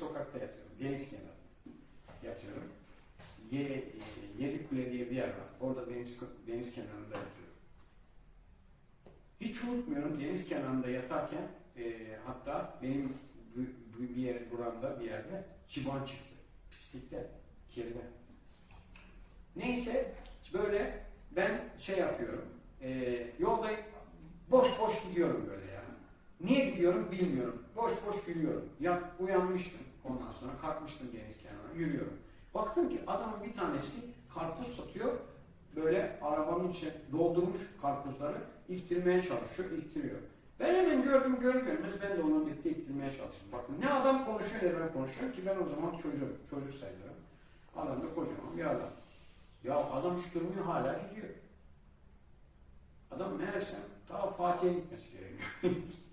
sokakta yatıyorum. Deniz kenarında yatıyorum. Ye, e, Yedikule diye bir yer var. Orada deniz, deniz kenarında yatıyorum. Hiç unutmuyorum deniz kenarında yatarken e, hatta benim bir yer buramda bir yerde çıban çıktı. Pislikte, kirde. Neyse böyle ben şey yapıyorum. E, yolda boş boş gidiyorum böyle yani. Niye gidiyorum bilmiyorum. Boş boş yürüyorum. Ya uyanmıştım. Ondan sonra kalkmıştım deniz kenarına yürüyorum. Baktım ki adamın bir tanesi karpuz satıyor. Böyle arabanın içine doldurmuş karpuzları iktirmeye çalışıyor, iktiriyor. Ben hemen gördüm görür ben de onunla birlikte iktirmeye çalıştım. Bakın ne adam konuşuyor ne ben konuşuyorum ki ben o zaman çocuğum, çocuk sayılırım. Adam da kocaman bir adam. Ya adam hiç durmuyor hala gidiyor. Adam meğerse daha Fatih'e gitmesi gerekiyor.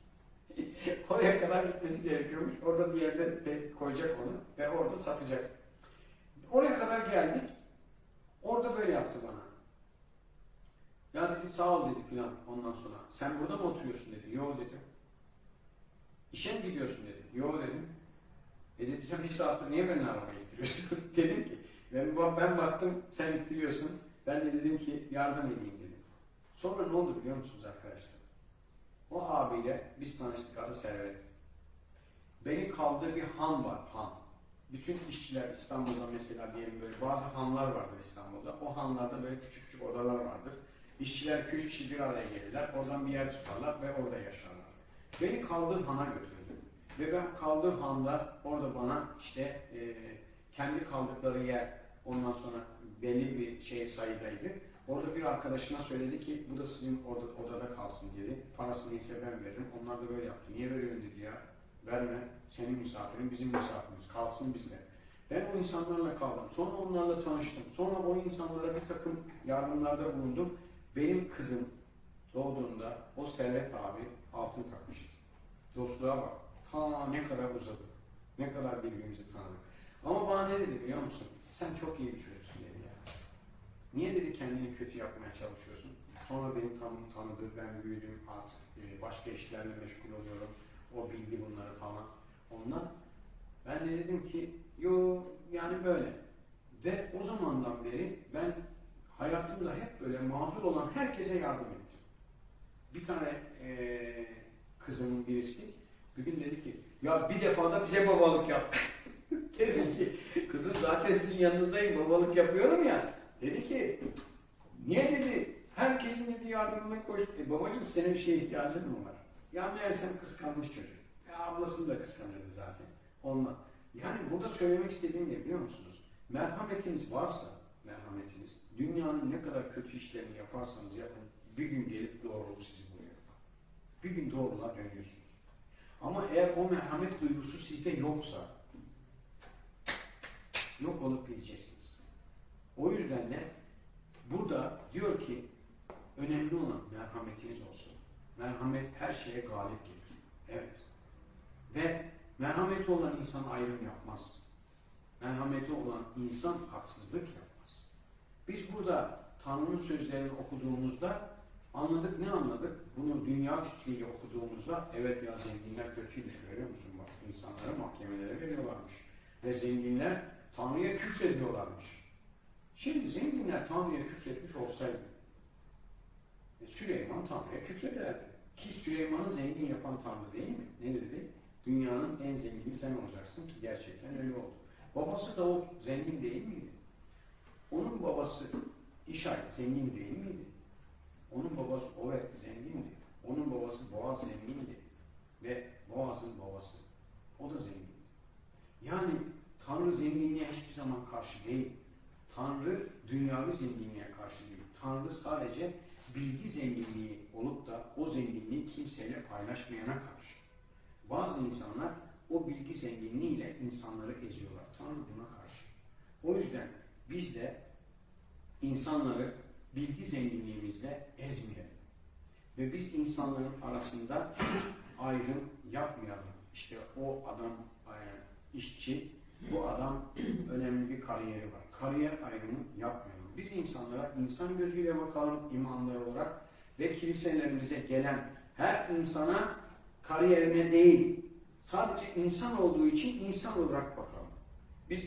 Oraya kadar gitmesi gerekiyormuş. Orada bir yerde de koyacak onu ve orada satacak. Oraya kadar geldik. Orada böyle yaptı bana. Ya dedi sağ ol dedi filan ondan sonra. Sen burada mı oturuyorsun dedi. Yo dedim. İşe mi gidiyorsun dedi. Yo dedim. E dedi sen bir saattir niye beni arabaya ittiriyorsun? dedim ki ben, ben baktım sen ittiriyorsun. Ben de dedim ki yardım edeyim dedim. Sonra ne oldu biliyor musunuz arkadaşlar? O abiyle biz tanıştık adı Servet. Beni kaldığı bir han var han. Bütün işçiler İstanbul'da mesela diyelim böyle bazı hanlar vardır İstanbul'da. O hanlarda böyle küçük küçük odalar vardır. İşçiler 2-3 kişi bir araya gelirler. Oradan bir yer tutarlar ve orada yaşarlar. Beni kaldığı hana götürdü. Ve ben kaldığı handa orada bana işte e, kendi kaldıkları yer ondan sonra belli bir şey sayıdaydı. Orada bir arkadaşına söyledi ki bu da sizin orada odada kalsın dedi. Parasını ise ben veririm. Onlar da böyle yaptı. Niye veriyorsun dedi ya. Verme. Senin misafirin bizim misafirimiz. Kalsın bizde. Ben o insanlarla kaldım. Sonra onlarla tanıştım. Sonra o insanlara bir takım yardımlarda bulundum. Benim kızım doğduğunda o Servet abi altın takmıştı. Dostluğa bak. Ta ne kadar uzadı. Ne kadar birbirimizi tanıdık. Ama bana ne dedi biliyor musun? Sen çok iyi bir çocuksun dedi. Niye dedi kendini kötü yapmaya çalışıyorsun? Sonra beni tam tanıdı, ben büyüdüm artık e, başka işlerle meşgul oluyorum. O bildi bunları falan. Ondan ben de dedim ki yo yani böyle. Ve o zamandan beri ben hayatımda hep böyle mağdur olan herkese yardım ettim. Bir tane e, kızımın birisi bir gün dedi ki ya bir defa da bize babalık yap. dedim ki kızım zaten sizin yanınızdayım babalık yapıyorum ya. Dedi ki niye dedi herkesin dedi yardımına koş. E, babacığım senin bir şeye ihtiyacın mı var? Ya meğersem kıskanmış çocuk. Ya ablasını da kıskanırdı zaten. Onunla. Yani burada söylemek istediğim ne biliyor musunuz? Merhametiniz varsa, merhametiniz, dünyanın ne kadar kötü işlerini yaparsanız yapın, bir gün gelip doğruluğu sizi buluyor. Bir gün doğruluğa dönüyorsunuz. Ama eğer o merhamet duygusu sizde yoksa, yok olup gideceksiniz. O yüzden de burada diyor ki, önemli olan merhametiniz olsun. Merhamet her şeye galip gelir. Evet. Ve merhameti olan insan ayrım yapmaz. Merhameti olan insan haksızlık yapmaz. Biz burada Tanrı'nın sözlerini okuduğumuzda anladık ne anladık? Bunu dünya fikriyle okuduğumuzda evet ya zenginler kötüymüş görüyor musun? Bak insanları mahkemelere veriyorlarmış. Ve zenginler Tanrı'ya küfrediyorlarmış. Şimdi zenginler Tanrı'ya küfretmiş olsaydı e, Süleyman Tanrı'ya küfrederdi. Ki Süleyman'ı zengin yapan Tanrı değil mi? Ne dedi? Dünyanın en zengini sen olacaksın ki gerçekten öyle oldu. Babası Davut zengin değil miydi? Onun babası İşay zengin değil miydi? Onun babası Ovet zengindi. Onun babası Boğaz zengindi. Ve Boğaz'ın babası o da zengindi. Yani Tanrı zenginliğe hiçbir zaman karşı değil. Tanrı dünyavi zenginliğe karşı değil. Tanrı sadece bilgi zenginliği olup da o zenginliği kimseyle paylaşmayana karşı. Bazı insanlar o bilgi zenginliğiyle insanları eziyorlar. Tanrı buna karşı. O yüzden biz de insanları bilgi zenginliğimizle ezmeyelim. Ve biz insanların arasında ayrım yapmayalım. İşte o adam e, işçi, bu adam önemli bir kariyeri var. Kariyer ayrımı yapmayalım. Biz insanlara insan gözüyle bakalım imanlar olarak ve kiliselerimize gelen her insana kariyerine değil, Sadece insan olduğu için insan olarak bakalım. Biz